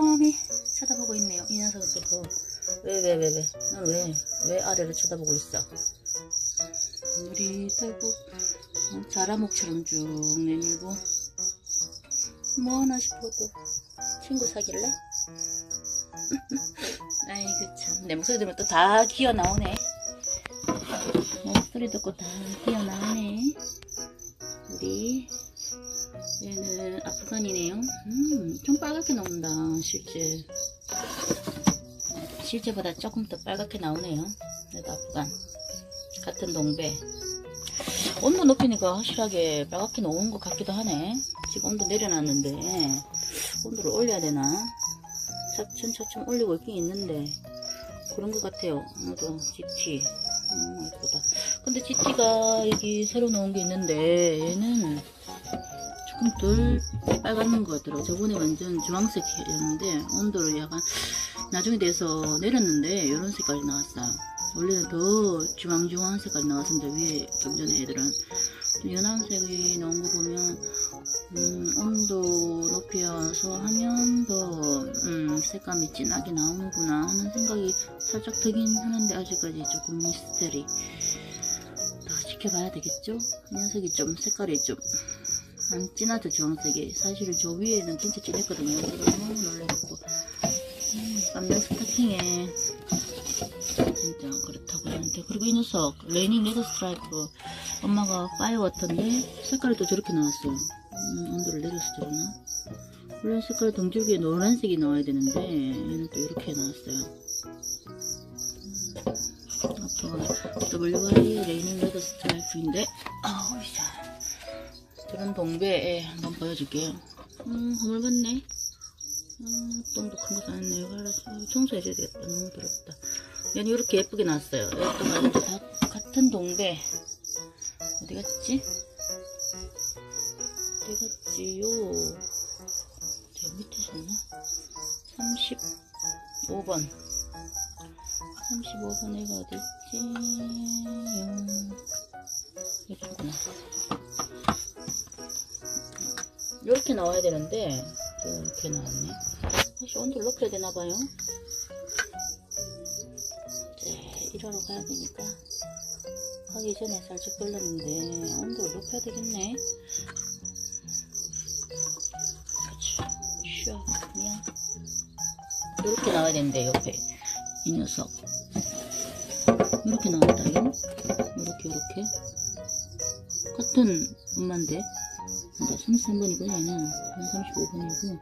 꼼꼼히 쳐다보고 있네요. 이 녀석은 또 뭐. 왜, 왜, 왜, 왜? 넌 왜, 왜 아래를 쳐다보고 있어? 물이 달고, 어, 자라목처럼 쭉 내밀고, 뭐 하나 싶어도, 친구 사귈래? 아이고, 참. 내 목소리 들으면 또 다 기어 나오네. 목소리 듣고 다 기어 나오네. 우리, 얘는 아프간이네요. 음, 좀 빨갛게 나온다, 실제. 실제보다 조금 더 빨갛게 나오네요. 얘도 아프간. 같은 동배. 온도 높이니까 확실하게 빨갛게 나온 것 같기도 하네. 지금 온도 내려놨는데, 온도를 올려야 되나? 차츰 차츰 올리고 있긴 있는데, 그런 것 같아요. 아무도 GT. 음, 예쁘다. 근데 GT가 여기 새로 나온 게 있는데, 얘는 덜 빨간 것 같더라고. 저번에 완전 주황색이었는데, 온도를 약간, 나중에 돼서 내렸는데, 이런 색깔이 나왔어요. 원래는 더 주황주황한 색깔이 나왔었는데, 위에 좀 전에 애들은. 좀 연한 색이 나온 거 보면, 음, 온도 높여서 하면 더, 음, 색감이 진하게 나오는구나 하는 생각이 살짝 들긴 하는데, 아직까지 조금 미스테리. 더 지켜봐야 되겠죠? 이 녀석이 좀 색깔이 좀, 안 진하죠, 주황색이. 사실은 저 위에는 진짜 진했거든요. 너무 놀래갖고. 음, 깜짝 스타킹에. 진짜 그렇다고 하는데. 그리고 이 녀석, 레이닝 레드 스트라이프. 엄마가 파이어워터인데, 색깔이 또 저렇게 나왔어요. 음, 온도를 내려서 저러나? 원래 색깔 동줄기에 노란색이 나와야 되는데, 얘는 또 이렇게 나왔어요. 음, 앞으로 WY 레이닝 레드 스트라이프인데, 아우, 자. 저런 동배에 한번 보여줄게요. 음, 허물 봤네. 음, 똥도 큰 거. 알아서 청소해줘야 되겠다. 너무 더럽다. 얘는 이렇게 예쁘게 나왔어요. 완전 다 같은 동배. 어디 갔지? 어디 갔지요? 저 밑에 있나? 35번. 35번 애가 어디 있지? 용. 여기구나. 이렇게 나와야 되는데 이렇게 나왔네. 혹시 온도를 높여야 되나봐요. 이제 일하러 가야 되니까. 가기 전에 살짝 걸렸는데 온도를 높여야 되겠네. 쉬어 미안 이렇게 나와야 되는데 옆에. 이 녀석. 이렇게 나왔다 이거 이렇게 이렇게. 같은 엄마인데 33번이고 얘는 35번이고.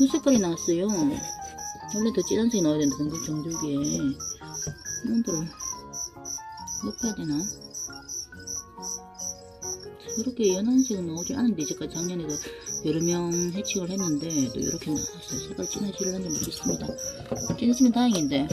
이 색깔이 나왔어요. 원래 더 진한 색이 나와야 되는데 근데 정줄기에. 온도를 높여야 되나? 이렇게 연한 색은 나오지 않은데 이제까지 작년에도 여러 명 해칭을 했는데 또 이렇게 나왔어요. 색깔 진해지를 한지 모르겠습니다. 진해지면 다행인데